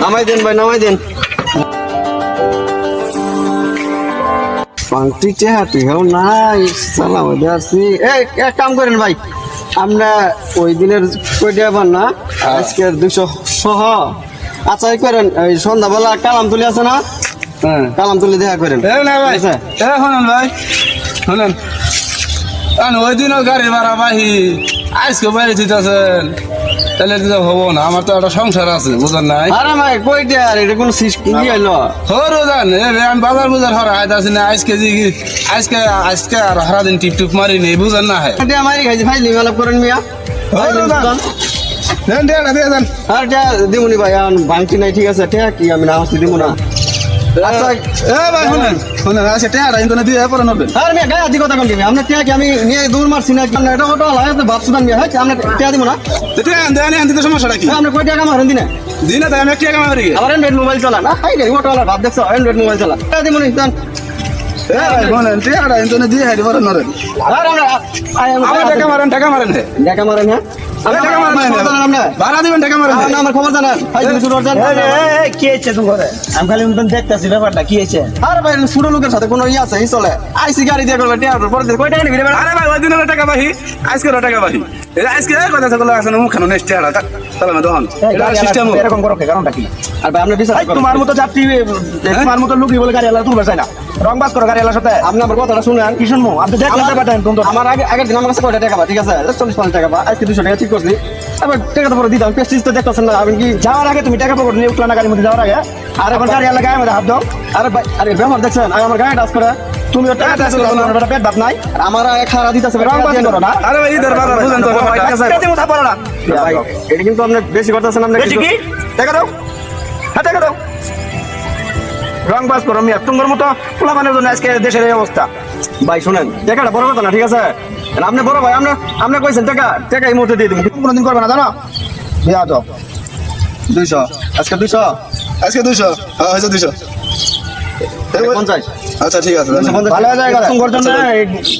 নামাই দেন ভাই নামাই দেন। পাংটি চেহাটি হেও নাই সালাম এই এক কাম করেন ভাই আমরা ওই দিনের কইটা না আজকের দুশো সহ। আচ্ছা এই করেন এই সন্ধ্যাবেলা কালাম তুলি আছে না? হ্যাঁ। কালাম তুলি দেখা করেন। ভাই শুনুন। কারণ ওই দিনও গাড়ি ভাড়া বাহি। আজকে বাইরে দিতেছেন তাহলে দিতে হব না আমার তো একটা সংসার আছে বুঝলেন নাই? আরে ভাই কইটা আর? এটা কোনো সিস্টেম কি হইল? হরো জান আমি বাজার বুজার হরা আইত আছি না আজকে যে আজকে আজকে আর হারা দিন টিপ টুপ মারি নেই বুঝেন না হয়? এটা আমারই খাইছি ফাইলি মালাপ করেন মিয়া। হরো জান দেন দেন দেন আর এটা দিমুনি ভাই ভাঙতি নাই ঠিক আছে ঠিক কি আমি না হচ্ছি দিমু না। আচ্ছা এ ভাই শুনেন শুনেন আচ্ছা টেহারা ইন্টারনেট দিয়ে পরে নেবেন আর মিয়া গায়ে আদি কথা কন্টিনিউ আমরা টিয়া কি আমি নিয়ে দৌড় মারছি না আমরা এটা কত লাগে তো ভাবছি না মিয়া হ্যাঁ আমরা টিয়া দিব না দেন আনতে তো সমস্যাটা কি হ্যাঁ, আমরা কয় টাকা মারেন দিনে দিনে তাই আমি টাকা মারি আবার অ্যান্ড্রয়েড মোবাইল চালা না হাই রে ওটা ভাব দেখছ অ্যান্ড্রয়েড মোবাইল চালা টিয়া দিব না আমার টাকা মারেন টাকা মারেন টাকা মারেন হ্যাঁ ভাড়া দিবেন টাকা মারেন। আমার আমার খবর করছেন কি হয়েছে তুমি ঘরে আমি খালি মতন দেখতেছি ব্যাপারটা কি হয়েছে? আরে ভাই ছোট লোকের সাথে কোনো ইয়ে আছে চলে। আইসি গাড়ি দিয়ে করবে টিয়া পরে কয় টাকা নিবি আরে ভাই ওই দিনের টাকা বাহি আজকে টাকা বাহি। আজকে কথা সকলে আছে না মুখানো নেক্সট টাকা তাহলে আমি দহন। এটা সিস্টেম এরকম করো কে? কারণটা কি? আর ভাই আপনি বিচার এই, করেন। তোমার মতো যাত্রী তোমার মতো লুকি বলে গাড়ি আলা তুলবে চাই না? রং বাস করো গাড়ি আলার সাথে। আপনি আমার কথাটা শুনেন। কি শুনব? আপনি দেখলেন আমার- ব্যাপারটা তুমি তো আমার আগে আগের দিন আমার কাছে কয়টা টাকা বা ঠিক আছে? চল্লিশ পঞ্চাশ টাকা বা আজকে দুশো টাকা ঠিক করছি। এবার টাকা তো পরে দিতাম। পেস্টিজ তো দেখতেছেন না আমি কি যাওয়ার আগে তুমি টাকা পকেট নিয়ে উঠলা না গাড়ির মধ্যে যাওয়ার আগে? আর এখন গাড়ি আলা গায়ে মধ্যে হাত দাও। আরে আরে ব্যবহার দেখছেন আমার টাচ করে। তুমি পেট ভাত নাই। আর আমার এক খারা দিতেছে রং বাস করো না। আরে ভাই ইদার বাজার বুঝেন তো না। ভাই এটা কিন্তু আপনি বেশি করতেছেন আপনি বেশি কি? টাকা দাও। হ্যাঁ টাকা দাও। রং বাস করো মিয়া তোমার মতো পোলাপানের জন্য আজকে দেশের এই অবস্থা। ভাই শুনেন টাকাটা বড় কথা না ঠিক আছে? আপনি বড় ভাই আপনি আপনি কইছেন টাকা টাকা এই মুহূর্তে দিয়ে দিব। কোনোদিন করবে না জানো? বিয়া তো। দুইশো। আজকে দুইশো? আজকে দুশো হ্যাঁ হয়েছে পঞ্চাশ আচ্ছা ঠিক আছে ভালো তুমি করছ না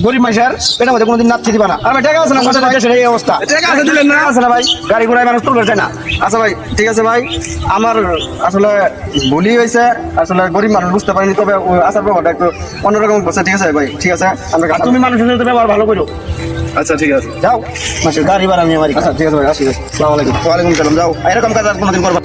গরিব মানুষের পেটের মধ্যে কোনোদিন দিবা না। আর ভাই টাকা আছে না? আমাদের দেশের এই অবস্থা। টাকা আছে দিলেন না। আছে না ভাই? গাড়ি ঘোড়ায় মানুষ তুলবে চায় না? আচ্ছা ভাই ঠিক আছে ভাই। আমার আসলে ভুলই হয়েছে। আসলে গরিব মানুষ বুঝতে পারিনি তবে আসার ব্যাপারটা একটু অন্যরকম করছে ঠিক আছে ভাই ঠিক আছে। আমরা তুমি মানুষের সাথে ব্যবহার ভালো করো। আচ্ছা ঠিক আছে। যাও। গাড়ি ভাড়া নিয়ে মারি আচ্ছা ঠিক আছে ভাই আসি। আসসালামু আলাইকুম। ওয়ালাইকুম সালাম যাও। এরকম কাজ আর কোনোদিন করবা।